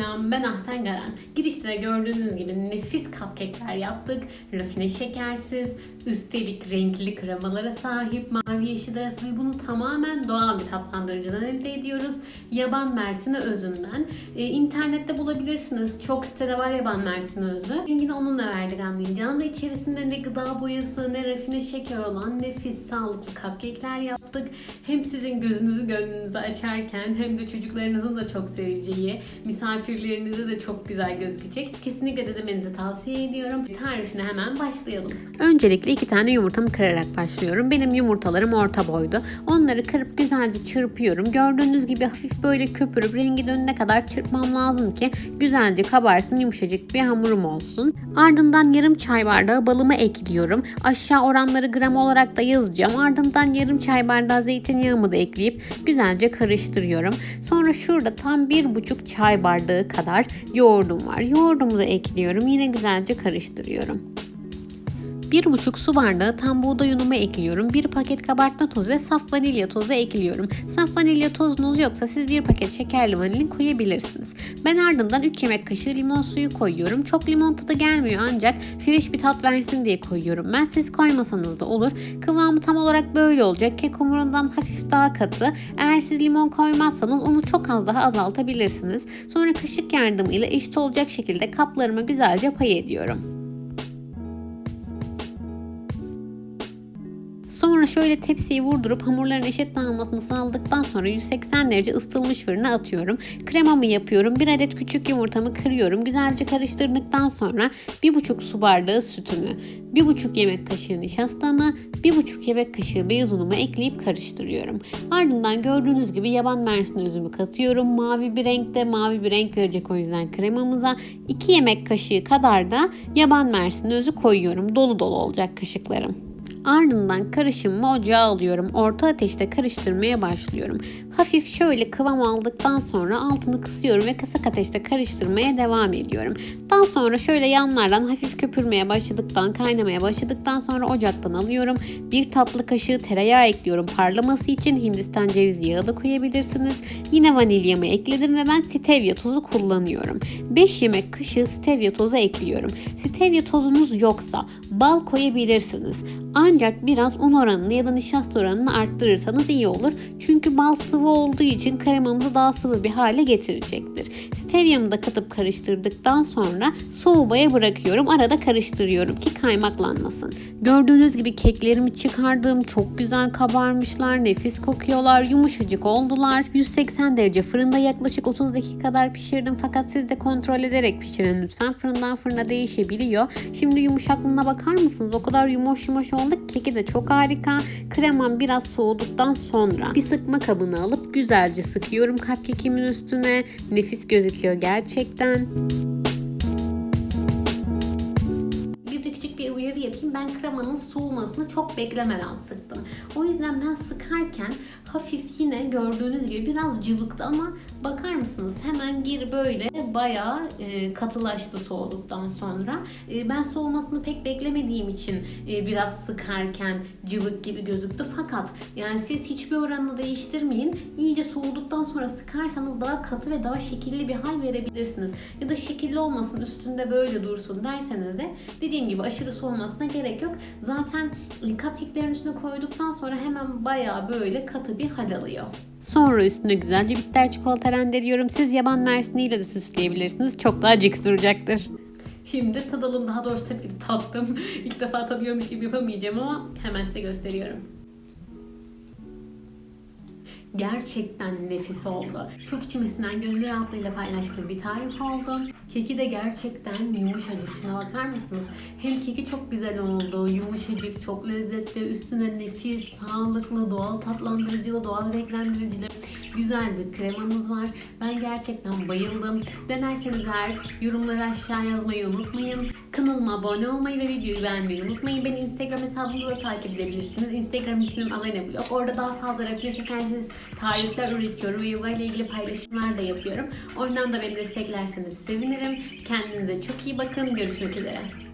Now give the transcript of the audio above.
selam ben Ahsen Garan. Girişte de gördüğünüz gibi nefis cupcake'ler yaptık. Rafine şekersiz, üstelik renkli kremalara sahip, mavi yeşil arası ve bunu tamamen doğal bir tatlandırıcıdan elde ediyoruz. Yaban mersini özünden. Ee, internette bulabilirsiniz. Çok sitede var yaban mersini özü. Rengini onunla verdik anlayacağınız. İçerisinde ne gıda boyası ne rafine şeker olan nefis sağlıklı cupcake'ler yaptık. Hem sizin gözünüzü gönlünüzü açarken hem de çocuklarınızın da çok seveceği misafir misafirlerinize de çok güzel gözükecek. Kesinlikle denemenizi tavsiye ediyorum. Tarifine hemen başlayalım. Öncelikle iki tane yumurtamı kırarak başlıyorum. Benim yumurtalarım orta boydu. Onları kırıp güzelce çırpıyorum. Gördüğünüz gibi hafif böyle köpürüp rengi dönene kadar çırpmam lazım ki güzelce kabarsın yumuşacık bir hamurum olsun. Ardından yarım çay bardağı balımı ekliyorum. Aşağı oranları gram olarak da yazacağım. Ardından yarım çay bardağı zeytinyağımı da ekleyip güzelce karıştırıyorum. Sonra şurada tam bir buçuk çay bardağı kadar yoğurdum var. Yoğurdumu da ekliyorum. Yine güzelce karıştırıyorum. 1,5 su bardağı tam buğday unumu ekliyorum. 1 paket kabartma tozu ve saf vanilya tozu ekliyorum. Saf vanilya tozunuz yoksa siz 1 paket şekerli vanilin koyabilirsiniz. Ben ardından 3 yemek kaşığı limon suyu koyuyorum. Çok limon tadı gelmiyor ancak fresh bir tat versin diye koyuyorum. Ben siz koymasanız da olur. Kıvamı tam olarak böyle olacak. Kek hamurundan hafif daha katı. Eğer siz limon koymazsanız onu çok az daha azaltabilirsiniz. Sonra kaşık yardımıyla eşit olacak şekilde kaplarıma güzelce pay ediyorum. Sonra şöyle tepsiyi vurdurup hamurların eşit dağılmasını sağladıktan sonra 180 derece ısıtılmış fırına atıyorum. Kremamı yapıyorum. Bir adet küçük yumurtamı kırıyorum. Güzelce karıştırdıktan sonra 1,5 su bardağı sütümü, 1,5 yemek kaşığı nişastamı, 1,5 yemek kaşığı beyaz unumu ekleyip karıştırıyorum. Ardından gördüğünüz gibi yaban mersini özümü katıyorum. Mavi bir renkte mavi bir renk verecek o yüzden kremamıza 2 yemek kaşığı kadar da yaban mersini özü koyuyorum. Dolu dolu olacak kaşıklarım. Ardından karışımımı ocağa alıyorum. Orta ateşte karıştırmaya başlıyorum. Hafif şöyle kıvam aldıktan sonra altını kısıyorum ve kısık ateşte karıştırmaya devam ediyorum. Daha sonra şöyle yanlardan hafif köpürmeye başladıktan, kaynamaya başladıktan sonra ocaktan alıyorum. Bir tatlı kaşığı tereyağı ekliyorum parlaması için. Hindistan cevizi yağı da koyabilirsiniz. Yine vanilyamı ekledim ve ben stevia tozu kullanıyorum. 5 yemek kaşığı stevia tozu ekliyorum. Stevia tozunuz yoksa bal koyabilirsiniz. Ancak biraz un oranını ya da nişasta oranını arttırırsanız iyi olur. Çünkü bal sıvı olduğu için kremamızı daha sıvı bir hale getirecektir. Stevia'mı da katıp karıştırdıktan sonra soğumaya bırakıyorum. Arada karıştırıyorum ki kaymaklanmasın. Gördüğünüz gibi keklerimi çıkardım. Çok güzel kabarmışlar. Nefis kokuyorlar. Yumuşacık oldular. 180 derece fırında yaklaşık 30 dakika kadar pişirdim. Fakat siz de kontrol ederek pişirin lütfen. Fırından fırına değişebiliyor. Şimdi yumuşaklığına bakar mısınız? O kadar yumuş yumuş oldu. Keki de çok harika. Kremam biraz soğuduktan sonra bir sıkma kabını alıp güzelce sıkıyorum cupcake'imin üstüne. Nefis gözüküyor gerçekten. Bir de küçük bir uyarı yapayım. Ben kremanın soğumasını çok beklemeden sıktım. O yüzden ben sıkarken hafif yine gördüğünüz gibi biraz cıvıktı ama bakar mısınız hemen geri böyle bayağı e, katılaştı soğuduktan sonra. E, ben soğumasını pek beklemediğim için e, biraz sıkarken cıvık gibi gözüktü. Fakat yani siz hiçbir oranını değiştirmeyin. İyice soğuduktan sonra sıkarsanız daha katı ve daha şekilli bir hal verebilirsiniz. Ya da şekilli olmasın üstünde böyle dursun derseniz de dediğim gibi aşırı soğumasına gerek yok. Zaten cupcake'lerin üstüne koyduktan sonra hemen bayağı böyle katı bir hal alıyor. Sonra üstüne güzelce bitter çikolata rendeliyorum. Siz yaban mersiniyle de süsleyebilirsiniz. Çok daha cix duracaktır. Şimdi tadalım. Daha doğrusu tabii ki tattım. İlk defa tadıyormuş gibi yapamayacağım ama hemen size gösteriyorum. Gerçekten nefis oldu. Çok içime sinen gönül rahatlığıyla paylaştığım bir tarif oldu. Keki de gerçekten yumuşacık. Şuna bakar mısınız? Hem keki çok güzel oldu, yumuşacık, çok lezzetli, üstüne nefis, sağlıklı, doğal tatlandırıcılı, doğal renklendiricili güzel bir kremamız var. Ben gerçekten bayıldım. Denerseniz eğer yorumları aşağı yazmayı unutmayın. Kanalıma abone olmayı ve videoyu beğenmeyi unutmayın. Beni Instagram hesabımda da takip edebilirsiniz. Instagram ismim Avene Blog. Orada daha fazla rafine şekersiz tarifler üretiyorum ve yoga ile ilgili paylaşımlar da yapıyorum. Oradan da beni desteklerseniz sevinirim. Kendinize çok iyi bakın. Görüşmek üzere.